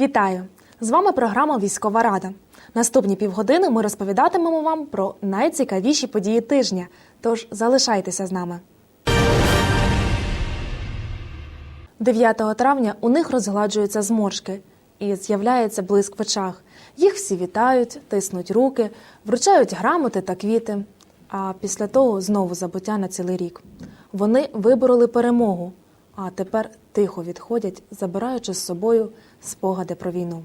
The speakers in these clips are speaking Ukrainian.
Вітаю! З вами програма Військова Рада. Наступні півгодини ми розповідатимемо вам про найцікавіші події тижня. Тож залишайтеся з нами. 9 травня у них розгладжуються зморшки і з'являється блиск в очах. Їх всі вітають, тиснуть руки, вручають грамоти та квіти. А після того знову забуття на цілий рік. Вони вибороли перемогу, а тепер тихо відходять, забираючи з собою спогади про війну.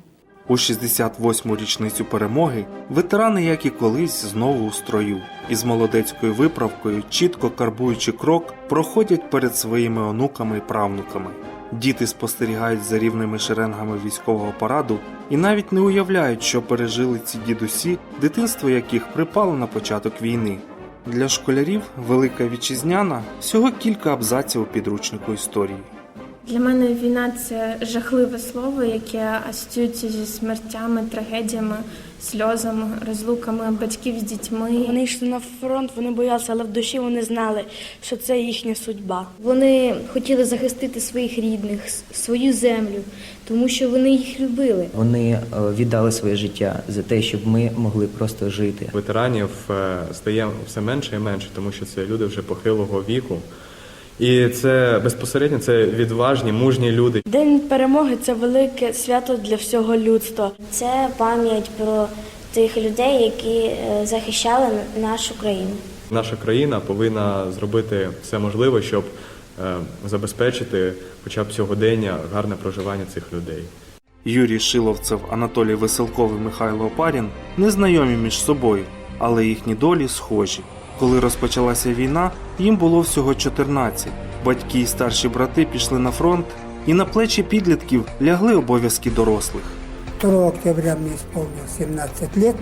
У 68-му річницю перемоги ветерани, як і колись, знову у строю, і з молодецькою виправкою, чітко карбуючи крок, проходять перед своїми онуками і правнуками. Діти спостерігають за рівними шеренгами військового параду і навіть не уявляють, що пережили ці дідусі, дитинство яких припало на початок війни. Для школярів Велика Вітчизняна всього кілька абзаців у підручнику історії. Для мене війна це жахливе слово, яке асоціюється зі смертями, трагедіями, сльозами, розлуками батьків з дітьми. Вони йшли на фронт, вони боялися, але в душі вони знали, що це їхня судьба. Вони хотіли захистити своїх рідних, свою землю, тому що вони їх любили. Вони е, віддали своє життя за те, щоб ми могли просто жити. ветеранів е, стає все менше і менше, тому що це люди вже похилого віку. І це безпосередньо це відважні, мужні люди. День перемоги це велике свято для всього людства. Це пам'ять про тих людей, які е, захищали нашу країну. Наша країна повинна зробити все можливе, щоб е, забезпечити хоча б сьогодення гарне проживання цих людей. Юрій Шиловцев, Анатолій Веселков і Михайло Опарін не знайомі між собою, але їхні долі схожі. Коли розпочалася війна, їм було всього 14. Батьки і старші брати пішли на фронт, і на плечі підлітків лягли обов'язки дорослих. 2 октября мне исполнилось 17 лет,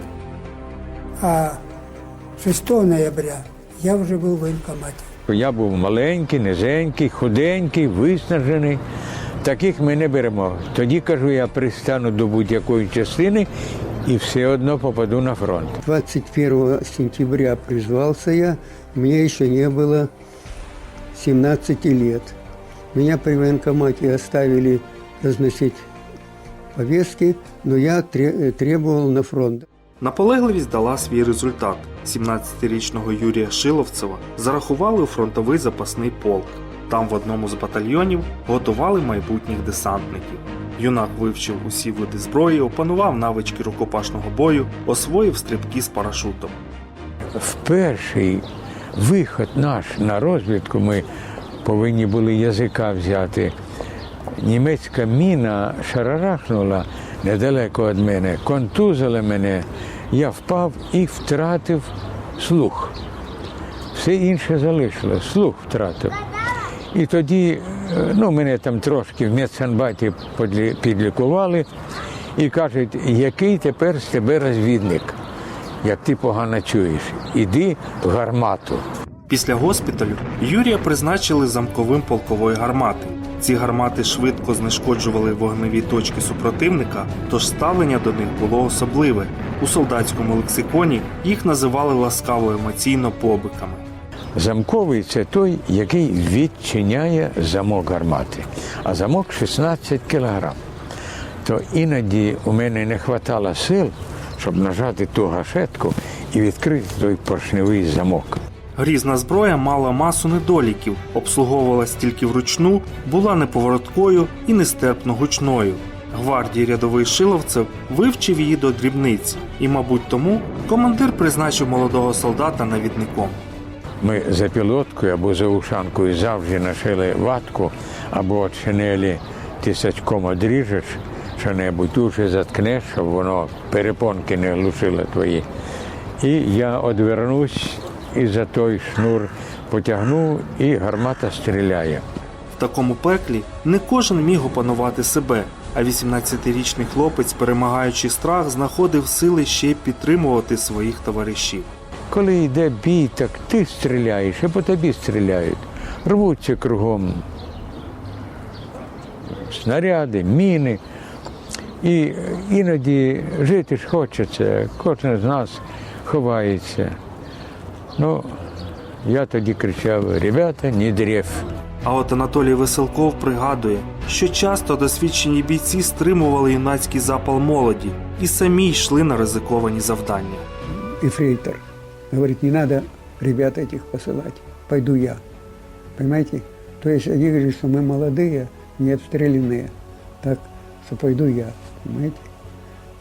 а 6 ноября я уже был в военкомате. Я був маленький, низенький, худенький, виснажений. Таких ми не беремо. Тоді кажу, я пристану до будь-якої частини і все одно попаду на фронт. 21 сентября призвался я, мне еще не было 17 лет. Меня при военкомате оставили разносить повестки, но я тре- требовал на фронт. Наполегливість дала свій результат. 17-річного Юрія Шиловцева зарахували у фронтовий запасний полк. Там в одному з батальйонів готували майбутніх десантників. Юнак вивчив усі види зброї, опанував навички рукопашного бою, освоїв стрибки з парашутом. В перший виход наш на розвідку ми повинні були язика взяти. Німецька міна шарарахнула недалеко від мене, контузила мене. Я впав і втратив слух. Все інше залишилось, слух втратив. І тоді ну, мене там трошки в медсанбаті підлікували і кажуть, який тепер з тебе розвідник, як ти погано чуєш, іди в гармату. Після госпіталю Юрія призначили замковим полкової гармати. Ці гармати швидко знешкоджували вогневі точки супротивника, тож ставлення до них було особливе. У солдатському лексиконі їх називали ласкаво емоційно побиками. Замковий це той, який відчиняє замок гармати, а замок 16 кілограм. То іноді у мене не вистачало сил, щоб нажати ту гашетку і відкрити той поршневий замок. Грізна зброя мала масу недоліків, обслуговувалась тільки вручну, була неповороткою і нестерпно гучною. Гвардії рядовий Шиловцев вивчив її до дрібниць, і, мабуть, тому командир призначив молодого солдата навідником. Ми за пілоткою або за ушанкою завжди нашили ватку або шинелі тисячком одріжеш, що-небудь дуже заткнеш, щоб воно перепонки не глушило твої. І я одвернусь і за той шнур потягну, і гармата стріляє. В такому пеклі не кожен міг опанувати себе, а 18-річний хлопець, перемагаючи страх, знаходив сили ще підтримувати своїх товаришів. Коли йде бій, так ти стріляєш, і по тобі стріляють. Рвуться кругом снаряди, міни. І іноді жити ж хочеться, кожен з нас ховається. Ну, я тоді кричав: ребята, не древ. А от Анатолій Веселков пригадує, що часто досвідчені бійці стримували юнацький запал молоді і самі йшли на ризиковані завдання. Ефрейтор говорит, не надо ребят этих посылать, пойду я. Понимаете? То есть они говорят, что мы молодые, не обстрелянные, так что пойду я, понимаете?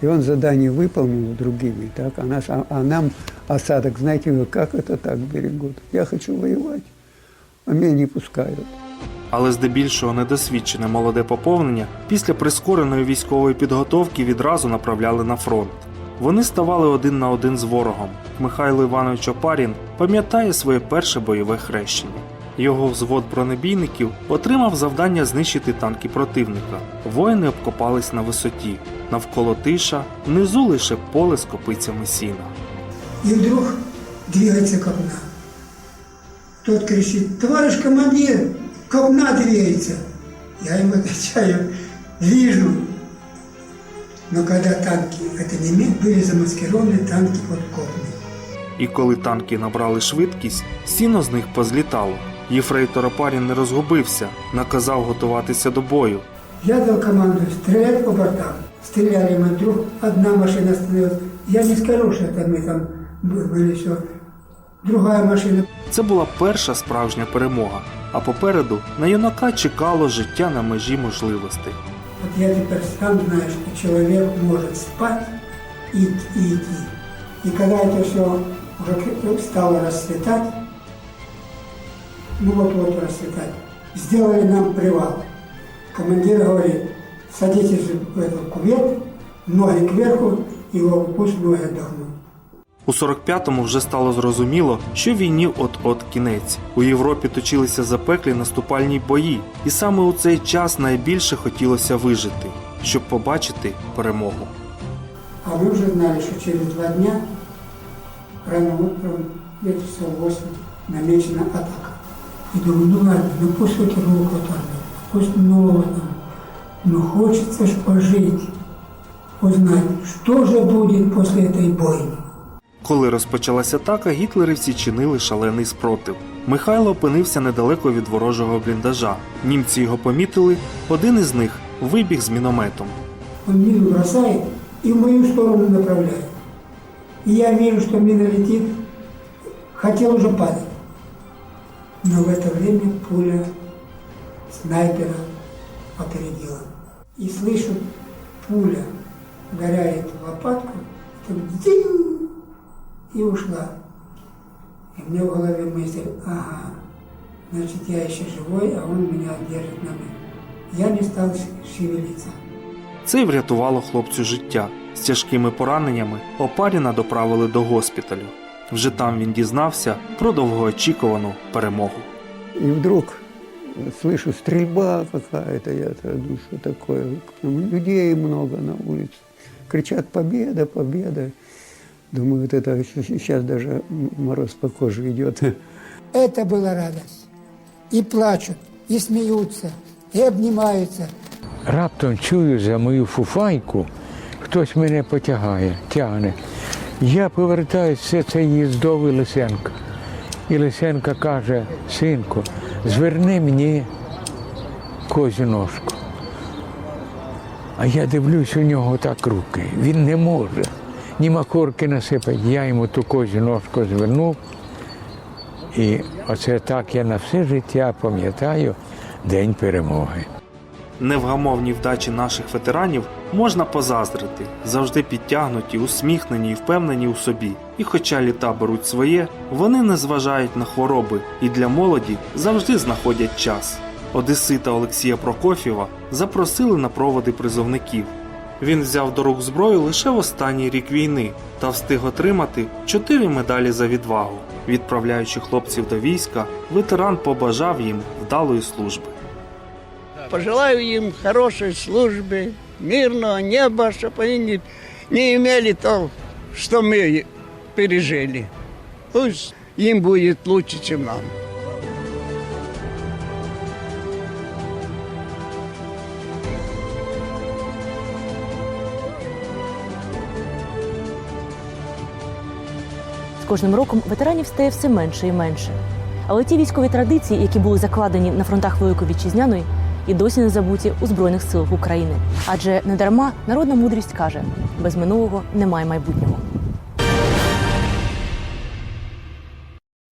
И он задание выполнил с другими, так, а, нас, а, а нам осадок, знаете, вы, как это так берегут? Я хочу воевать, а меня не пускают. Але здебільшого недосвідчене молоде поповнення після прискореної військової підготовки відразу направляли на фронт. Вони ставали один на один з ворогом. Михайло Іванович Опарін пам'ятає своє перше бойове хрещення. Його взвод бронебійників отримав завдання знищити танки противника. Воїни обкопались на висоті. Навколо тиша, внизу лише поле з копицями сіна. И вдруг двигается копна. Тот кричит, товарищ командир, копна двигается. Я ему отвечаю, вижу. Но когда танки, это не ми- были замаскированы танки под копны. І коли танки набрали швидкість, сіно з них позлітало. Єфрейтор Опарін не розгубився, наказав готуватися до бою. Я дал команду стрелять по бортам. Стреляли мы вдруг, одна машина остановилась. Я не скажу, что это мы там бы- были все. Другая машина. Це була перша справжня перемога. А попереду на юнака чекало життя на межі можливостей. Вот я теперь сам знаю, что человек может спать и, и идти. И когда это все уже к- стало расцветать, ну вот-вот расцветать, сделали нам привал. Командир говорит, садитесь в этот кувет, ноги кверху, и вот пусть ноги отдохнут. У 45-му вже стало зрозуміло, що війні от-от кінець. У Європі точилися запеклі наступальні бої, і саме у цей час найбільше хотілося вижити, щоб побачити перемогу. А мы уже знали, что через два дня, рано утром, где-то часов 8, намечена атака. И думаю, ну ладно, ну пусть руку оторвет, пусть нового там. Но хочется ж пожить, узнать, что же будет после этой бойни. Коли розпочалася атака, гітлерівці чинили шалений спротив. Михайло опинився недалеко від ворожого бліндажа. Німці його помітили, один із них вибіг з мінометом. Он мину бросает и в мою сторону направляет. И я вижу, что мина летит, хотел уже падать. Но в это время пуля снайпера опередила. И слышу, пуля ударяет в лопатку, так динь, и ушла. И мне в голове мысль, ага, значит, я еще живой, а он меня держит на мину. Я не стал шевелиться. Це й врятувало хлопцю життя. З тяжкими пораненнями Опаріна доправили до госпіталю. Вже там він дізнався про довгоочікувану перемогу. И вдруг слышу, стрельба какая-то, я думаю, что такое. Людей много на улице. Кричат «Победа! Победа!» Думаю, вот это сейчас даже мороз по коже идет. Это была радость. И плачут, и смеются, и обнимаются. Раптом чую за мою фуфайку, хтось мене потягає, тягне. Я повертаюся, все це їздовий Лисенко. І Лисенко каже, синку, зверни мені козю ножку. А я дивлюсь у нього так руки. Він не може. Ні макорки насипати. Я йому ту козю ножку звернув. І оце так я на все життя пам'ятаю День перемоги. Невгамовні вдачі наших ветеранів можна позаздрити, завжди підтягнуті, усміхнені і впевнені у собі. І хоча літа беруть своє, вони не зважають на хвороби і для молоді завжди знаходять час. Одесита Олексія Прокофєва запросили на проводи призовників. Він взяв до рук зброю лише в останній рік війни та встиг отримати чотири медалі за відвагу. Відправляючи хлопців до війська, ветеран побажав їм вдалої служби. Пожелаю им хорошей службы, мирного неба, чтобы они не, не имели то, что мы пережили. Пусть им будет лучше, чем нам. Кожним роком ветеранів стає все менше і менше. Але ті військові традиції, які були закладені на фронтах Великої Вітчизняної, і досі не забуті у Збройних силах України. Адже недарма народна мудрість каже: без минулого немає майбутнього.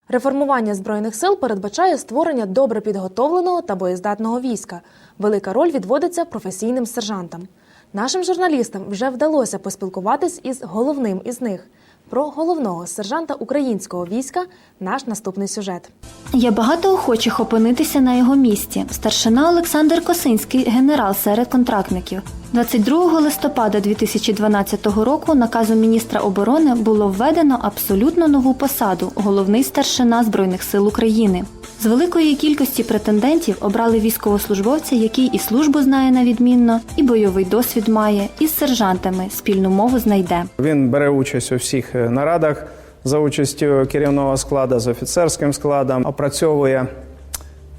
Реформування збройних сил передбачає створення добре підготовленого та боєздатного війська. Велика роль відводиться професійним сержантам. Нашим журналістам вже вдалося поспілкуватись із головним із них. Про головного сержанта українського війська наш наступний сюжет. Є багато охочих опинитися на його місці. Старшина Олександр Косинський, генерал серед контрактників. 22 листопада 2012 року наказом міністра оборони було введено абсолютно нову посаду головний старшина Збройних сил України. З великої кількості претендентів обрали військовослужбовця, який і службу знає на відмінно, і бойовий досвід має, і з сержантами спільну мову знайде. Він бере участь у всіх е, нарадах за участю керівного складу з офіцерським складом, опрацьовує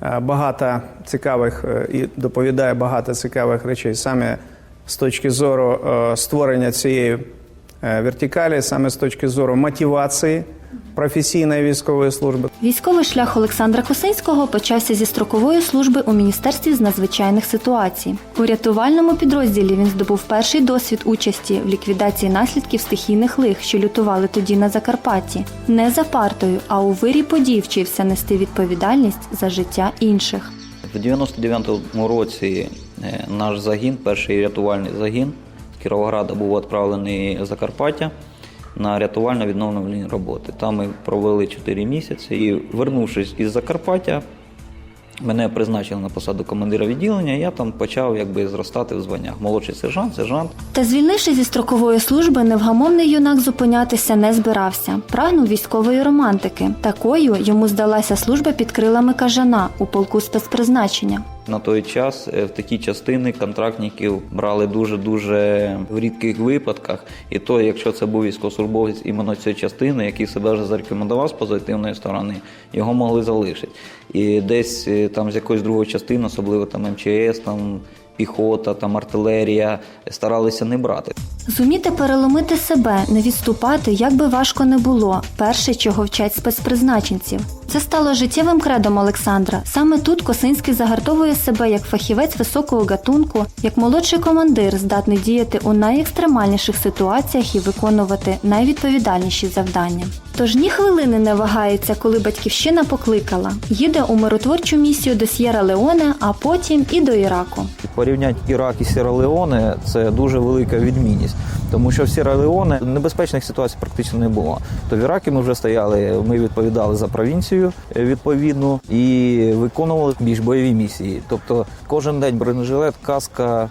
е, багато цікавих е, і доповідає багато цікавих речей. Саме з точки зору е, створення цієї е, вертикалі, саме з точки зору мотивації професійної військової служби. Військовий шлях Олександра Косинського почався зі строкової служби у міністерстві з надзвичайних ситуацій. У рятувальному підрозділі він здобув перший досвід участі в ліквідації наслідків стихійних лих, що лютували тоді на Закарпатті. Не за партою, а у вирі подій вчився нести відповідальність за життя інших. В 99-му році е, наш загін, перший рятувальний загін з Кіровограда був відправлений в Закарпаття на рятувально-відновлювальні роботи. Там ми провели 4 місяці і, вернувшись із Закарпаття, мене призначили на посаду командира відділення, я там почав якби зростати в званнях. Молодший сержант, сержант. Та звільнивши зі строкової служби, невгамовний юнак зупинятися не збирався. Прагнув військової романтики. Такою йому здалася служба під крилами кажана у полку спецпризначення. На той час е, в такі частини контрактників брали дуже-дуже в рідких випадках. І то, якщо це був військовослужбовець іменно цієї частини, який себе вже зарекомендував з позитивної сторони, його могли залишити. І десь е, там з якоїсь другої частини, особливо там МЧС, там піхота, там артилерія, старалися не брати. Зуміти переломити себе, не відступати, як би важко не було. Перше, чого вчать спецпризначенців. Це стало життєвим кредом Олександра. Саме тут Косинський загартовує себе як фахівець високого гатунку, як молодший командир, здатний діяти у найекстремальніших ситуаціях і виконувати найвідповідальніші завдання. Тож ні хвилини не вагається, коли батьківщина покликала. Їде у миротворчу місію до С'єра Леоне, а потім і до Іраку. Порівняти Ірак і Сєра-Леоне – це дуже велика відмінність, тому що в Сєра-Леоне небезпечних ситуацій практично не було. То в Іракі ми вже стояли, ми відповідали за провінцію е, відповідну і виконували більш бойові місії. Тобто кожен день бронежилет, каска,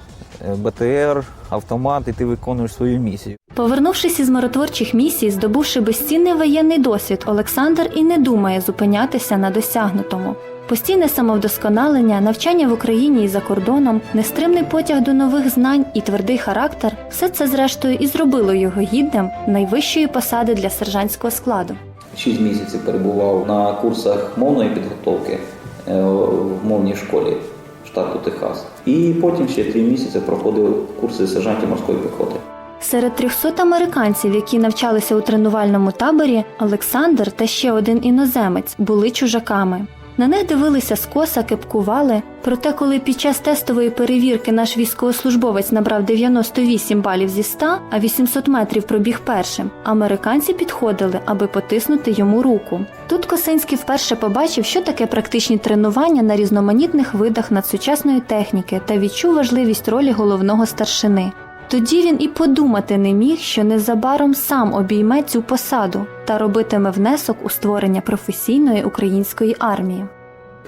е, БТР, автомат, і ти виконуєш свою місію. Повернувшись із миротворчих місій, здобувши безцінний воєнний досвід, Олександр і не думає зупинятися на досягнутому. Постійне самовдосконалення, навчання в Україні і за кордоном, нестримний потяг до нових знань і твердий характер все це зрештою і зробило його гідним найвищої посади для сержантського складу. Шість місяців перебував на курсах мовної підготовки е, в мовній школі штату Техас. І потім ще три місяці проходив курси сержантів морської піхоти. Серед 300 американців, які навчалися у тренувальному таборі, Олександр та ще один іноземець були чужаками. На них дивилися скоса, кепкували. Проте, коли під час тестової перевірки наш військовослужбовець набрав 98 балів зі 100, а 800 метрів пробіг першим, американці підходили, аби потиснути йому руку. Тут Косинський вперше побачив, що таке практичні тренування на різноманітних видах надсучасної техніки та відчув важливість ролі головного старшини. Тоді він і подумати не міг, що незабаром сам обійме цю посаду та робитиме внесок у створення професійної української армії.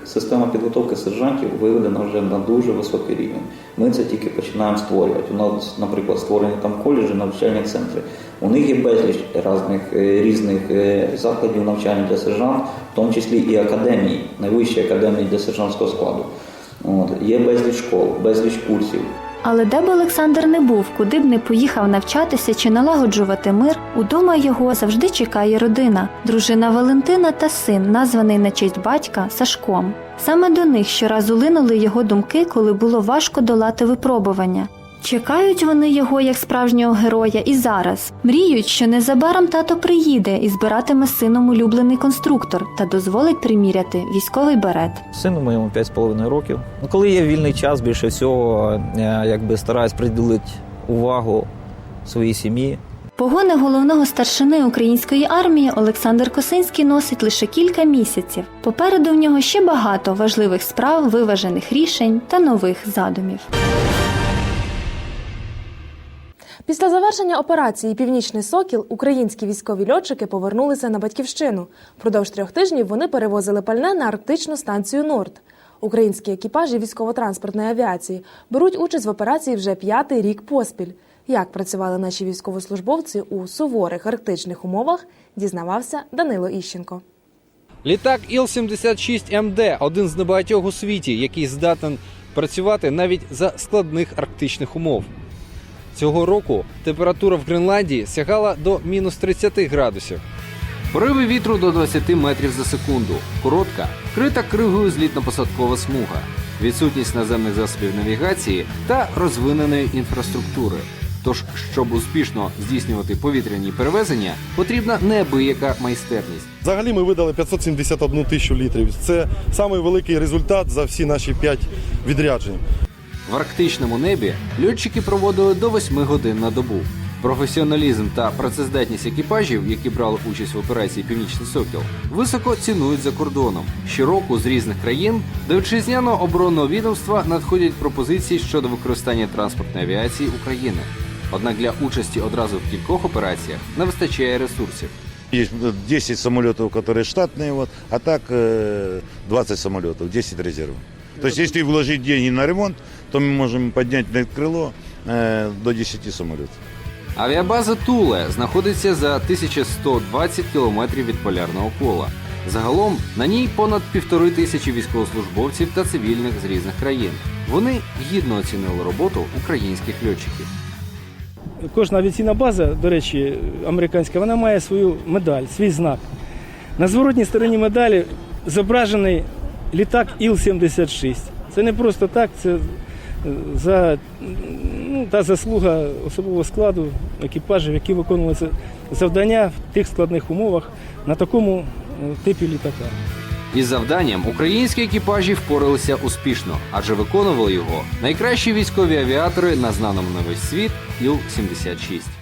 Система підготовки сержантів виведена вже на дуже високий рівень. Ми це тільки починаємо створювати. У нас, наприклад, створені там коледжі, навчальні центри. У них є безліч різних, е, різних е, закладів навчання для сержант, в тому числі і академії, найвищі академії для сержантського складу. От. Є безліч школ, безліч курсів. Але де б Олександр не був, куди б не поїхав навчатися чи налагоджувати мир, удома його завжди чекає родина, дружина Валентина та син, названий на честь батька Сашком. Саме до них щоразу линули його думки, коли було важко долати випробування. Чекають вони його як справжнього героя і зараз. Мріють, що незабаром тато приїде і збиратиме сином улюблений конструктор та дозволить приміряти військовий берет. Сину моєму 5,5 років. Ну, коли є вільний час, більше всього я якби стараюсь приділити увагу своїй сім'ї. Погони головного старшини української армії Олександр Косинський носить лише кілька місяців. Попереду в нього ще багато важливих справ, виважених рішень та нових задумів. Після завершення операції Північний Сокіл українські військові льотчики повернулися на батьківщину. Продовж трьох тижнів вони перевозили пальне на арктичну станцію Норд. Українські екіпажі військово-транспортної авіації беруть участь в операції вже п'ятий рік поспіль. Як працювали наші військовослужбовці у суворих арктичних умовах, дізнавався Данило Іщенко. Літак Іл-76МД – один з небагатьох у світі, який здатен працювати навіть за складних арктичних умов. Цього року температура в Гренландії сягала до мінус 30 градусів. Пориви вітру до 20 метрів за секунду. Коротка, крита кригою злітно-посадкова смуга, відсутність наземних засобів навігації та розвиненої інфраструктури. Тож, щоб успішно здійснювати повітряні перевезення, потрібна неабияка майстерність. Взагалі ми видали 571 тисячу літрів. Це самий великий результат за всі наші п'ять відряджень. В арктичному небі льотчики проводили до 8 годин на добу. Професіоналізм та працездатність екіпажів, які брали участь в операції Північний Сокіл, високо цінують за кордоном. Щороку з різних країн до вітчизняного оборонного відомства надходять пропозиції щодо використання транспортної авіації України. Однак для участі одразу в кількох операціях не вистачає ресурсів. Есть 10 самолетов, которые штатные, вот, а так э, 20 самолетов, 10 резервов. То есть, если вложить деньги на ремонт, то мы можем поднять на крыло э, до 10 самолетов. Авіабаза Туле знаходиться за 1120 кілометрів від полярного кола. Загалом на ній понад півтори тисячі військовослужбовців та цивільних з різних країн. Вони гідно оцінили роботу українських льотчиків. Кожна авіаційна база, до речі, американська, вона має свою медаль, свій знак. На зворотній стороні медалі зображений літак Іл-76. Це не просто так, це е, за, ну, та заслуга особового складу екіпажів, які виконували завдання в тих складних умовах на такому е, типі літака. Із завданням українські екіпажі впоралися успішно, адже виконували його найкращі військові авіатори на знаному на весь світ Іл-76.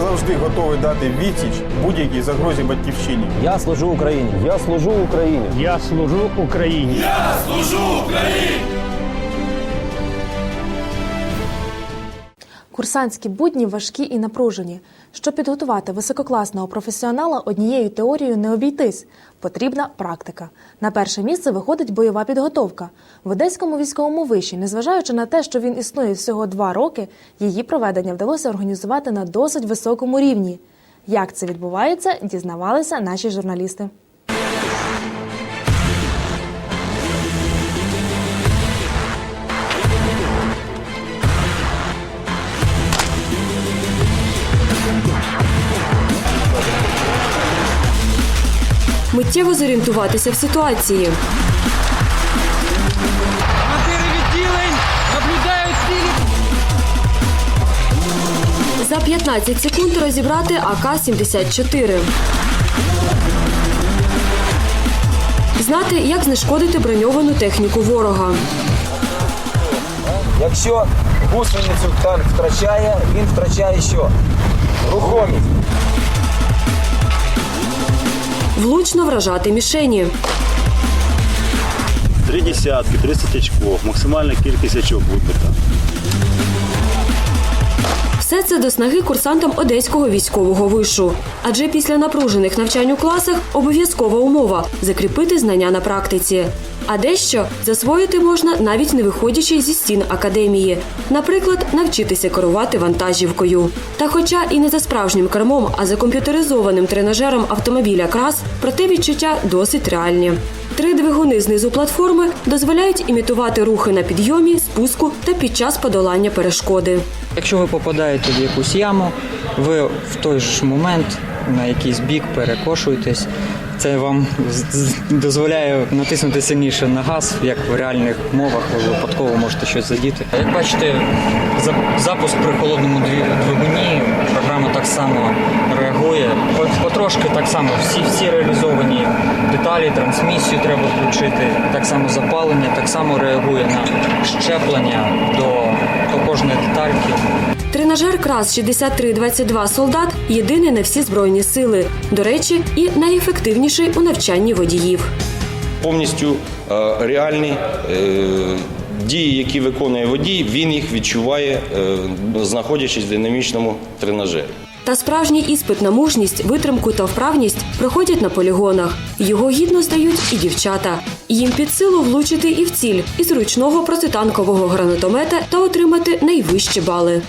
завжди готовий дати відсіч будь-якій загрозі батьківщині. Я служу Україні. Я служу Україні. Я служу Україні. Я служу Україні! Курсантські будні важкі і напружені. Щоб підготувати висококласного професіонала, однією теорією не обійтись. Потрібна практика. На перше місце виходить бойова підготовка. В Одеському військовому виші, незважаючи на те, що він існує всього два роки, її проведення вдалося організувати на досить високому рівні. Як це відбувається, дізнавалися наші журналісти. Миттєво зорієнтуватися в ситуації. За 15 секунд розібрати АК-74. Знати, як знешкодити броньовану техніку ворога. Якщо гусеницю танк втрачає, він втрачає що? Рухомість. Влучно вражати мішені. Три десятки, 30 очков, максимальна кількість очок вибита. Все це до снаги курсантам одеського військового вишу. Адже після напружених навчань у класах обов'язкова умова закріпити знання на практиці. А дещо засвоїти можна навіть не виходячи зі стін академії. Наприклад, навчитися керувати вантажівкою. Та хоча і не за справжнім кермом, а за комп'ютеризованим тренажером автомобіля крас, проте відчуття досить реальні. Три двигуни знизу платформи дозволяють імітувати рухи на підйомі, спуску та під час подолання перешкоди. Якщо ви попадаєте в якусь яму, ви в той ж момент на якийсь бік перекошуєтесь. Це вам дозволяє натиснути сильніше на газ, як в реальних умовах ви випадково можете щось задіти. Як бачите, запуск при холодному двигуні так само реагує. Потрошки так само всі, всі реалізовані деталі, трансмісію треба включити, так само запалення, так само реагує на щеплення до, до кожної детальки. Тренажер крас 6322 солдат єдиний на всі збройні сили. До речі, і найефективніший у навчанні водіїв. повністю е, реальні е, дії, які виконує водій, він їх відчуває, е, знаходячись в динамічному тренажері. Та справжній іспит на мужність, витримку та вправність проходять на полігонах. Його гідно здають і дівчата. Їм під силу влучити і в ціль із ручного протитанкового гранатомета та отримати найвищі бали.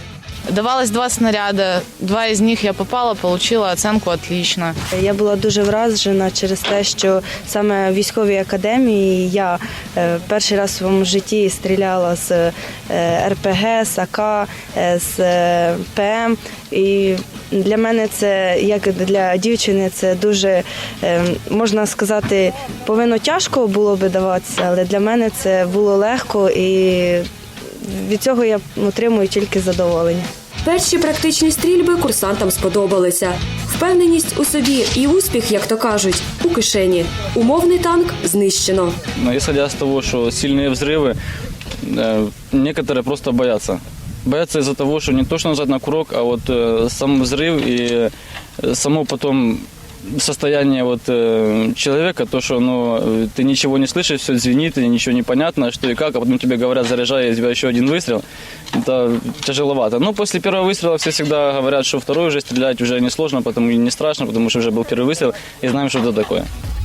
Давалось два снаряда, два из них я попала, получила оценку отлично. Я була дуже вражена через те, що саме в військовій академії я е, перший раз в своєму житті стріляла з е, РПГ, з АК, е, з ПМ. І для мене це, як для дівчини, це дуже можна сказати, повинно тяжко було би даватися, але для мене це було легко і від цього я отримую тільки задоволення. Перші практичні стрільби курсантам сподобалися. Впевненість у собі і успіх, як то кажуть, у кишені. Умовний танк знищено. Но исходя из того, что сильные взрывы, э, некоторые просто боятся. Боятся из-за того, что не то, что нажать на курок, а вот э, сам взрыв и э, само потом состояние вот э, человека, то, что ну, э, ты ничего не слышишь, все звенит, и ничего не понятно, что и как, а потом тебе говорят, заряжай, у тебя еще один выстрел, это тяжеловато. Но после первого выстрела все всегда говорят, что второй уже стрелять уже не сложно, потому и не страшно, потому что уже был первый выстрел, и знаем, что это такое.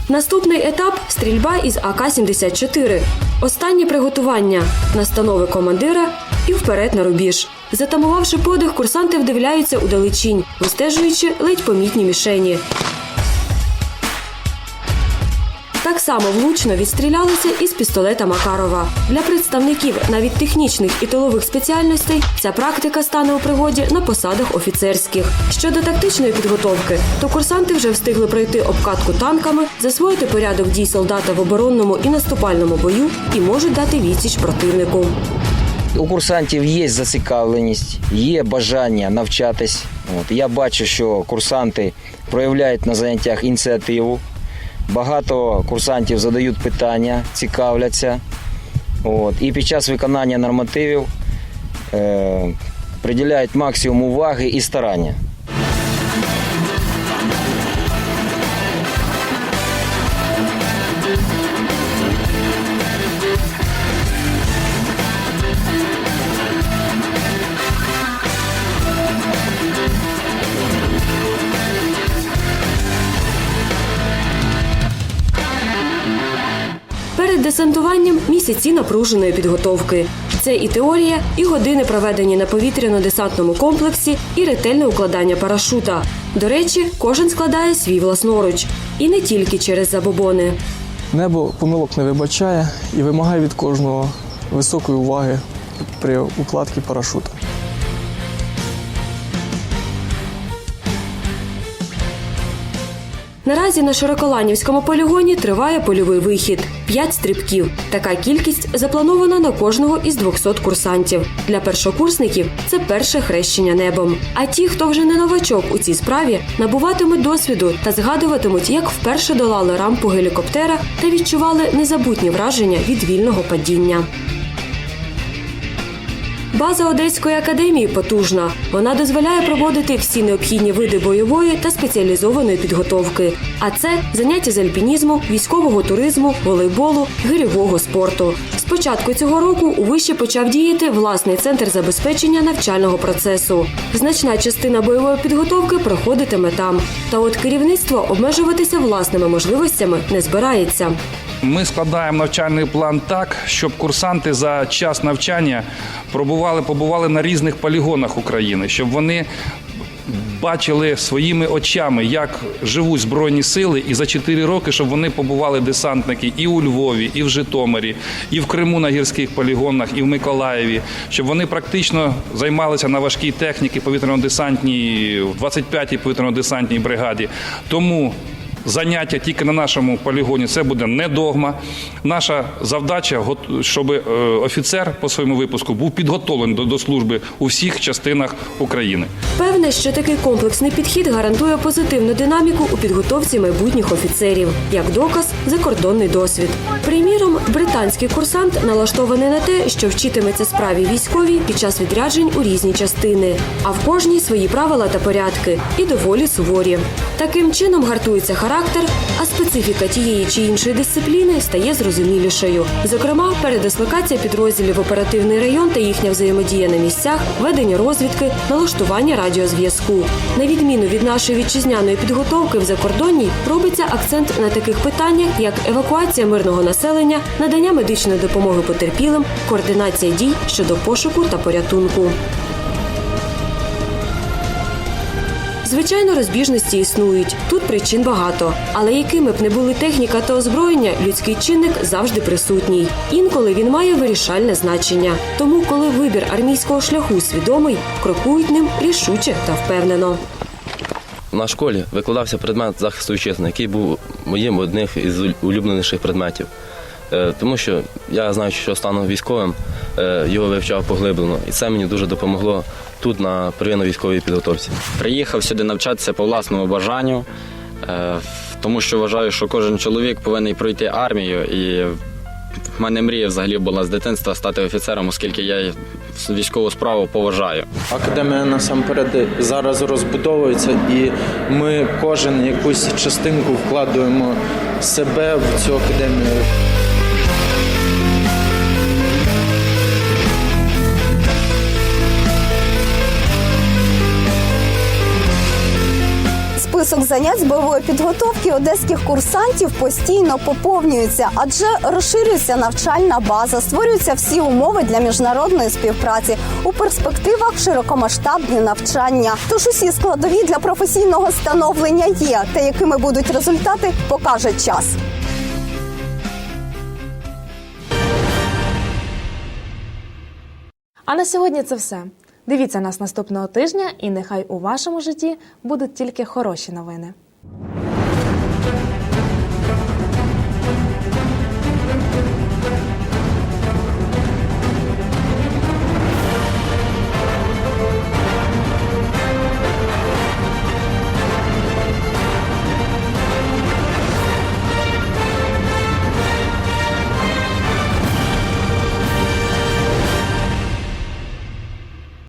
Наступний етап стрільба із АК-74. Останнє приготування, настанови командира і вперед на рубіж. Затамувавши подих, курсанти вдивляються у далечінь, вистежуючи ледь помітні мішені. Так само влучно відстрілялися із пістолета Макарова. Для представників навіть технічних і тилових спеціальностей ця практика стане у пригоді на посадах офіцерських. Щодо тактичної підготовки, то курсанти вже встигли пройти обкатку танками, засвоїти порядок дій солдата в оборонному і наступальному бою і можуть дати відсіч противнику. У курсантів є зацікавленість, є бажання навчатись. От я бачу, що курсанти проявляють на заняттях ініціативу. Багато курсантів задають питання, цікавляться. От. І під час виконання нормативів е, приділяють максимум уваги і старання. Десантуванням місяці напруженої підготовки. Це і теорія, і години, проведені на повітряно-десантному комплексі, і ретельне укладання парашута. До речі, кожен складає свій власноруч. І не тільки через забобони. Небо помилок не вибачає і вимагає від кожного високої уваги при укладці парашута. Наразі на Широколанівському полігоні триває польовий вихід п'ять стрибків. Така кількість запланована на кожного із 200 курсантів. Для першокурсників це перше хрещення небом. А ті, хто вже не новачок у цій справі, набуватимуть досвіду та згадуватимуть, як вперше долали рампу гелікоптера та відчували незабутні враження від вільного падіння. База Одеської академії потужна. Вона дозволяє проводити всі необхідні види бойової та спеціалізованої підготовки. А це заняття з альпінізму, військового туризму, волейболу, гирьового спорту. З початку цього року у виші почав діяти власний центр забезпечення навчального процесу. Значна частина бойової підготовки проходитиме там. Та от керівництво обмежуватися власними можливостями не збирається. Ми складаємо навчальний план так, щоб курсанти за час навчання пробували, побували на різних полігонах України, щоб вони бачили своїми очами, як живуть збройні сили, і за 4 роки, щоб вони побували десантники і у Львові, і в Житомирі, і в Криму на гірських полігонах, і в Миколаєві, щоб вони практично займалися на важкій техніці повітряно-десантній, в 25-й повітряно-десантній бригаді. Тому заняття тільки на нашому полігоні це буде не догма. Наша завдача, щоб е, офіцер по своєму випуску був підготовлений до, до служби у всіх частинах України. Певне, що такий комплексний підхід гарантує позитивну динаміку у підготовці майбутніх офіцерів, як доказ закордонний досвід. Приміром, британський курсант налаштований на те, що вчитиметься справі військовій під час відряджень у різні частини, а в кожній свої правила та порядки і доволі суворі. Таким чином гартується характер, а специфіка тієї чи іншої дисципліни стає зрозумілішою. Зокрема, передислокація підрозділів в оперативний район та їхня взаємодія на місцях, ведення розвідки, налаштування радіозв'язку. На відміну від нашої вітчизняної підготовки в закордонній, робиться акцент на таких питаннях, як евакуація мирного населення, надання медичної допомоги потерпілим, координація дій щодо пошуку та порятунку. Звичайно, розбіжності існують. Тут причин багато. Але якими б не були техніка та озброєння, людський чинник завжди присутній. Інколи він має вирішальне значення. Тому, коли вибір армійського шляху свідомий, крокують ним рішуче та впевнено. На школі викладався предмет захисту вітчизни, який був моїм одним із улюбленіших предметів. Е, Тому що я знаю, що стану військовим, е, його вивчав поглиблено, і це мені дуже допомогло тут на первинно-військовій підготовці. Приїхав сюди навчатися по власному бажанню, е, тому що вважаю, що кожен чоловік повинен пройти армію. І в мене мрія взагалі була з дитинства стати офіцером, оскільки я військову справу поважаю. Академія насамперед зараз розбудовується, і ми кожен якусь частинку вкладуємо себе в цю академію. Список занять з бойової підготовки одеських курсантів постійно поповнюється, адже розширюється навчальна база, створюються всі умови для міжнародної співпраці. У перспективах широкомасштабні навчання. Тож усі складові для професійного становлення є. Та якими будуть результати, покаже час. А на сьогодні це все. Дивіться нас наступного тижня, і нехай у вашому житті будуть тільки хороші новини.